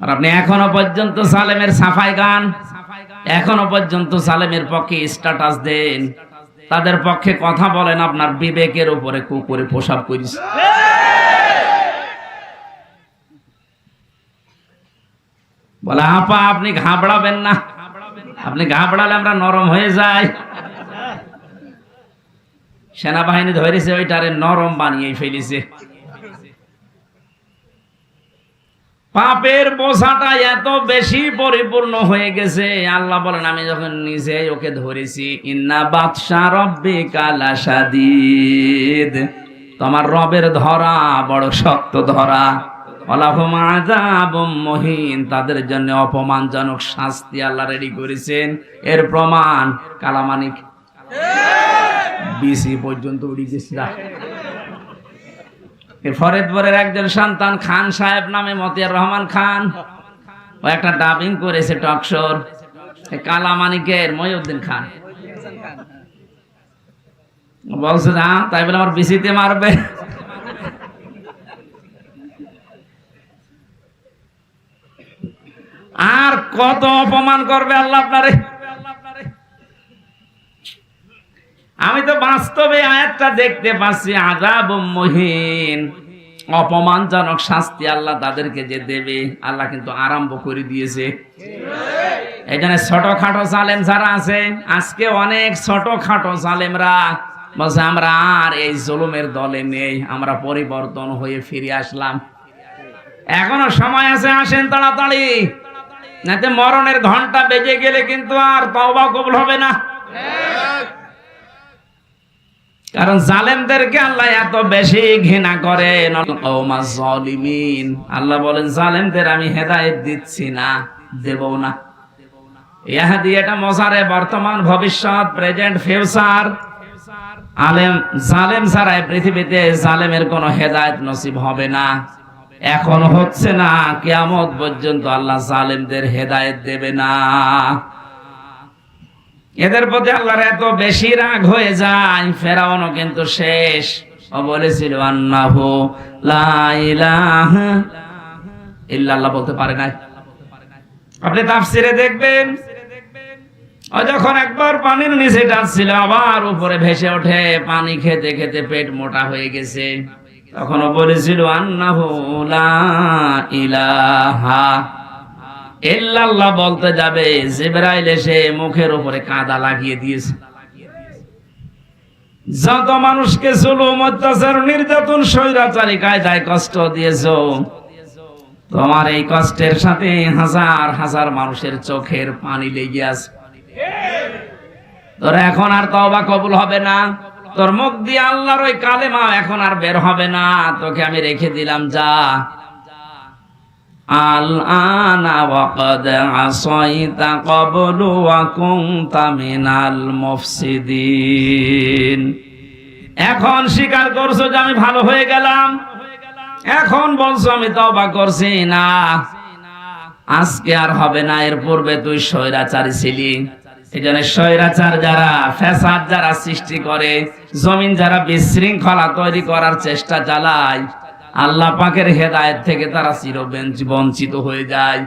আর আপনি এখনও পর্যন্ত সালেমের সাফাই গান, এখনও পর্যন্ত সালেমের পক্ষে স্ট্যাটাস দেন। তাদের পক্ষে কথা বলেন, আপনার বিবেকের উপরে কুকুরে পোশাক করিস। বলে, আপা, আপনি ঘাবড়াবেন না। আপনি ঘাবড়ালে আমরা নরম হয়ে যাই। সেনাবাহিনী ধরেছে, ওইটারে নরম বানিয়ে ফেলিছে। পাপের বোঝাটা এত বেশি পরিপূর্ণ হয়ে গেছে। আল্লাহ বলেন, আমি যখন নিজে ওকে ধরেছি, ইন্না বাদশা রব্বে কালা সাদিদ তোমার রবের ধরা বড় শক্ত ধরা। মহিন। তাদের জন্য অপমানজনক শাস্তি আল্লাহ রেডি করেছেন। এর প্রমাণ কালামানিক। বিসি পর্যন্ত উড়ি গেছিলা এর ফরিদপুরের একজন সন্তান খান সাহেব নামে মতিয়ার রহমান খান। ও একটা ডাবিং করেছে টকশোর কালামানিকের মহিউদ্দিন খান। বলছে, না, তাই বলে আমার বিসিতে মারবে। আর কত অপমান করবে আল্লাহ আপনারে। আমি তো বাস্তবে আয়াতটা দেখতে পাচ্ছি আজাব মহিন। অপমানজনক শাস্তি আল্লাহ তাদেরকে যে দেবে, আল্লাহ কিন্তু আরম্ভ করে দিয়েছে। এই জন্য ছোটখাটো সালেম যারা আছে, আজকে অনেক ছোটখাটো সালেমরা বলছে, আমরা আর এই জুলুমের দলে নেই, আমরা পরিবর্তন হয়ে ফিরে আসলাম। এখনও সময় আছে, আসেন তাড়াতাড়ি। নাতে মরণের ঘণ্টা বেজে গেলে কিন্তু আর তওবা কবুল হবে না। কারণ জালেমদেরকে আল্লাহ এত বেশি ঘৃণা করেন আল্লাহ বলেন, জালেমদের আমি হেদায়েত দিচ্ছি না, দেব না। এটা মজারে, বর্তমান, ভবিষ্যৎ, প্রেজেন্ট, ফিউচার। আলেম, জালেম ছাড়া পৃথিবীতে জালেমের কোনো হেদায়েত নসিব হবে না। এখন হচ্ছে না, কিয়ামত পর্যন্ত আল্লাহ জালেমদের হেদায়েত দেবে না। এদের প্রতি আল্লাহর এত বেশি রাগ হয়ে যায়, ফেরাউনও কিন্তু শেষ। ও বলেছিল, আন্নাহু ইল্লাল্লাহ বলতে পারে নাই। আপনি তাফসিরে দেখবেন, ও যখন একবার পানির নিচে যাচ্ছিল আবার উপরে ভেসে ওঠে, পানি খেতে খেতে পেট মোটা হয়ে গেছে। তখন ও বলেছিল, আন্নাহু ইলাহা ইল্লাল্লাহ বলতে যাবে, জিবরাইল এসে মুখের উপরে কাদা লাগিয়ে দিয়েছে। যত মানুষকে জুলুম, অত্যাচার, নির্যাতন, স্বৈরাচারী কায়দায় কষ্ট দিয়েছ, তোমার এই কষ্টের সাথে হাজার হাজার মানুষের চোখের পানি লেগে আছে। তোর এখন আর তওবা কবুল হবে না। তোর মুখ দিয়ে আল্লাহর ওই কালেমা এখন আর বের হবে না। তোকে আমি রেখে দিলাম, যা। ওয়াকাদ আসাইতা ক্বাবলু ওয়া কুনতা মিনাল মুফসিদিন। এখন স্বীকার করছ যে আমি ভালো হয়ে গেলাম। এখন বলছো আমি তওবা করছি না। আজকে আর হবে না, এর পূর্বে তুই স্বৈরাচারী ছিলি। এই স্বৈরাচার যারা, ফ্যাসাদ যারা সৃষ্টি করে, জমিন যারা বিশৃঙ্খলা তৈরি করার চেষ্টা চালায় আল্লাহ পাকের হেদায়েত থেকে তারা চির বঞ্চিত হয়ে যায়।